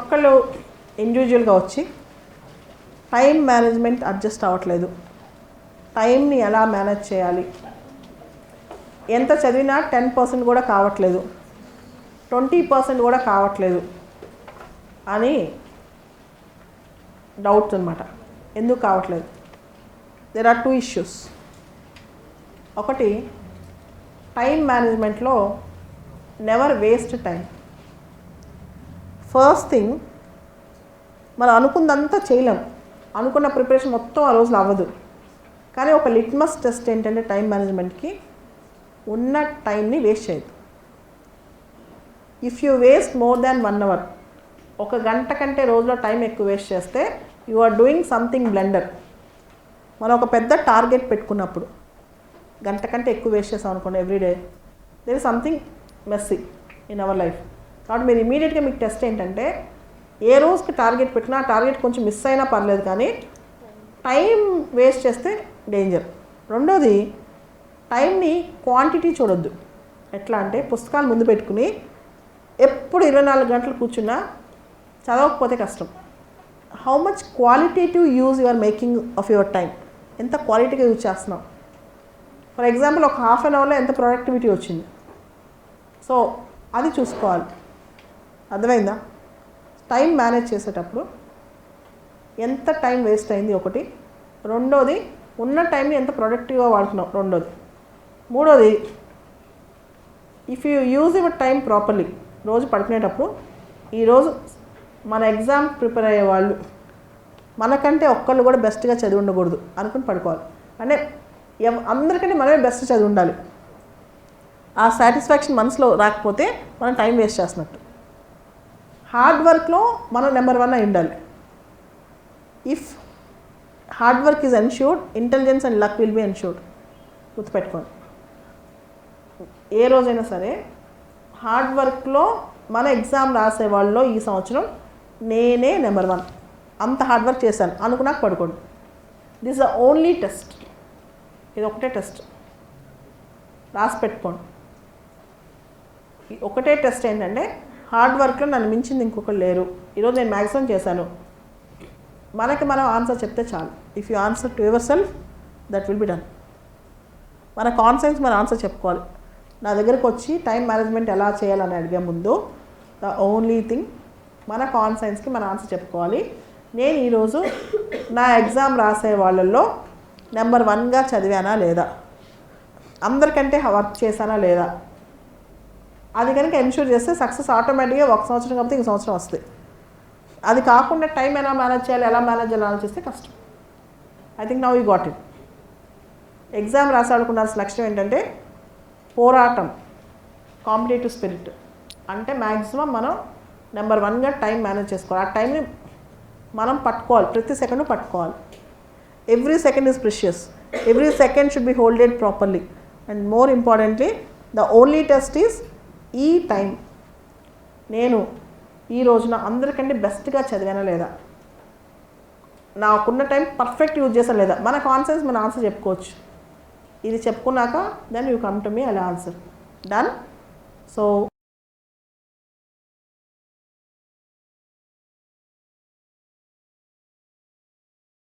ఒక్కళ్ళు ఇండివిజువల్గా వచ్చి టైం మేనేజ్మెంట్ అడ్జస్ట్ అవ్వట్లేదు. టైంని ఎలా మేనేజ్ చేయాలి? ఎంత చదివినా టెన్ పర్సెంట్ కూడా కావట్లేదు. ట్వంటీ పర్సెంట్ కూడా కావట్లేదు అని డౌట్స్ అనమాట ఎందుకు కావట్లేదు? దెర్ ఆర్ టూ ఇష్యూస్ ఒకటి టైం మేనేజ్మెంట్లో never waste time first thing మనం అనుకుందంతా చేయలేం. అనుకున్న ప్రిపరేషన్ మొత్తం ఆ రోజులు అవ్వదు. కానీ ఒక లిట్మస్ టెస్ట్ ఏంటంటే టైం మేనేజ్మెంట్కి ఉన్న టైంని వేస్ట్ చేయదు if you waste more than one hour ఒక గంట కంటే రోజులో టైం ఎక్కువ వేస్ట్ చేస్తే you are doing something blunder మనం ఒక పెద్ద టార్గెట్ పెట్టుకున్నప్పుడు గంట కంటే ఎక్కువ వేస్ట్ చేస్తాం అనుకోండి everyday there is something messy in our life కాబట్టి మీరు ఇమీడియట్గా మీకు టెస్ట్ ఏంటంటే ఏ రోజుకి టార్గెట్ పెట్టినా ఆ టార్గెట్ కొంచెం మిస్ అయినా పర్లేదు కానీ టైం వేస్ట్ చేస్తే డేంజర్ రెండోది టైంని క్వాంటిటీ చూడొద్దు. ఎట్లా అంటే పుస్తకాలు ముందు పెట్టుకుని ఎప్పుడు ఇరవై నాలుగు గంటలు కూర్చున్నా చదవకపోతే కష్టం. How much qualitative use your making of your time ఎంత క్వాలిటీగా యూజ్ చేస్తున్నాం ఫర్ ఎగ్జాంపుల్ ఒక హాఫ్ అన్ అవర్లో ఎంత ప్రొడక్టివిటీ వచ్చింది? సో అది చూసుకోవాలి. అర్థమైందా? టైం మేనేజ్ చేసేటప్పుడు ఎంత టైం వేస్ట్ అయింది ఒకటి రెండోది ఉన్న టైంని ఎంత ప్రొడక్టివ్గా వాడుతున్నాం రెండోది. మూడోది if you use your time properly రోజు పడుకునేటప్పుడు ఈరోజు మన ఎగ్జామ్ ప్రిపేర్ అయ్యే వాళ్ళు మనకంటే ఒక్కళ్ళు కూడా బెస్ట్గా చదివి ఉండకూడదు అనుకుని పడుకోవాలి. అంటే ఎవ- అందరికంటే మనమే బెస్ట్ చదివి ఉండాలి. ఆ సాటిస్ఫాక్షన్ మనసులో రాకపోతే మనం టైం వేస్ట్ చేస్తున్నట్టు. హార్డ్ వర్క్లో మనం నెంబర్ వన్ అయి ఉండాలి. If hard work is ensured intelligence and luck will be ensured గుర్తుపెట్టుకోండి. ఏ రోజైనా సరే హార్డ్ వర్క్లో మన ఎగ్జామ్ రాసే వాళ్ళలో ఈ సంవత్సరం నేనే నెంబర్ వన్. అంత హార్డ్ వర్క్ చేశాను. అనుకున్నాక పడుకోండి. దిస్ ద ఓన్లీ టెస్ట్ ఇది ఒకటే టెస్ట్ రాసి పెట్టుకోండి. ఒకటే టెస్ట్ ఏంటంటే హార్డ్ వర్క్లో నన్ను మించింది ఇంకొకరు లేరు. ఈరోజు నేను మ్యాక్సిమం చేశాను. మనకి మనం ఆన్సర్ చెప్తే చాలు. If you answer to yourself that will be done మన కాన్సెన్స్ మన ఆన్సర్ చెప్పుకోవాలి. నా దగ్గరకు వచ్చి టైం మేనేజ్మెంట్ ఎలా చేయాలని అడిగే ముందు ద ఓన్లీ థింగ్ మన కాన్సెన్స్కి మన ఆన్సర్ చెప్పుకోవాలి. నేను ఈరోజు నా ఎగ్జామ్ రాసే వాళ్ళల్లో నెంబర్ వన్గా చదివానా లేదా? అందరికంటే వర్క్ చేశానా లేదా? అది కనుక ఎన్షూర్ చేస్తే సక్సెస్ ఆటోమేటిక్గా ఒక సంవత్సరం కాబట్టి ఇంకో సంవత్సరం వస్తుంది. అది కాకుండా టైం ఎలా మేనేజ్ చేయాలి ఎలా మేనేజ్ చేయాలి ఆలోచిస్తే కష్టం. I think now you got it exam రాసాడుకున్నాల్సిన లక్ష్యం ఏంటంటే పోరాటం కాంపిటేటివ్ స్పిరిట్ అంటే మ్యాక్సిమం మనం నెంబర్ వన్గా టైం మేనేజ్ చేసుకోవాలి. ఆ టైంని మనం పట్టుకోవాలి. ప్రతి సెకండ్ పట్టుకోవాలి. Every second is precious every second should be holded properly and more importantly the only test is ఈ టైం నేను ఈ రోజున అందరికంటే బెస్ట్గా చదివానా లేదా? నాకున్న టైం పర్ఫెక్ట్ యూజ్ చేసా లేదా? మన కాన్సెన్స్ మన ఆన్సర్ చెప్పుకోవచ్చు. ఇది చెప్పుకున్నాక then you come to me అలా ఆన్సర్ డన్ సో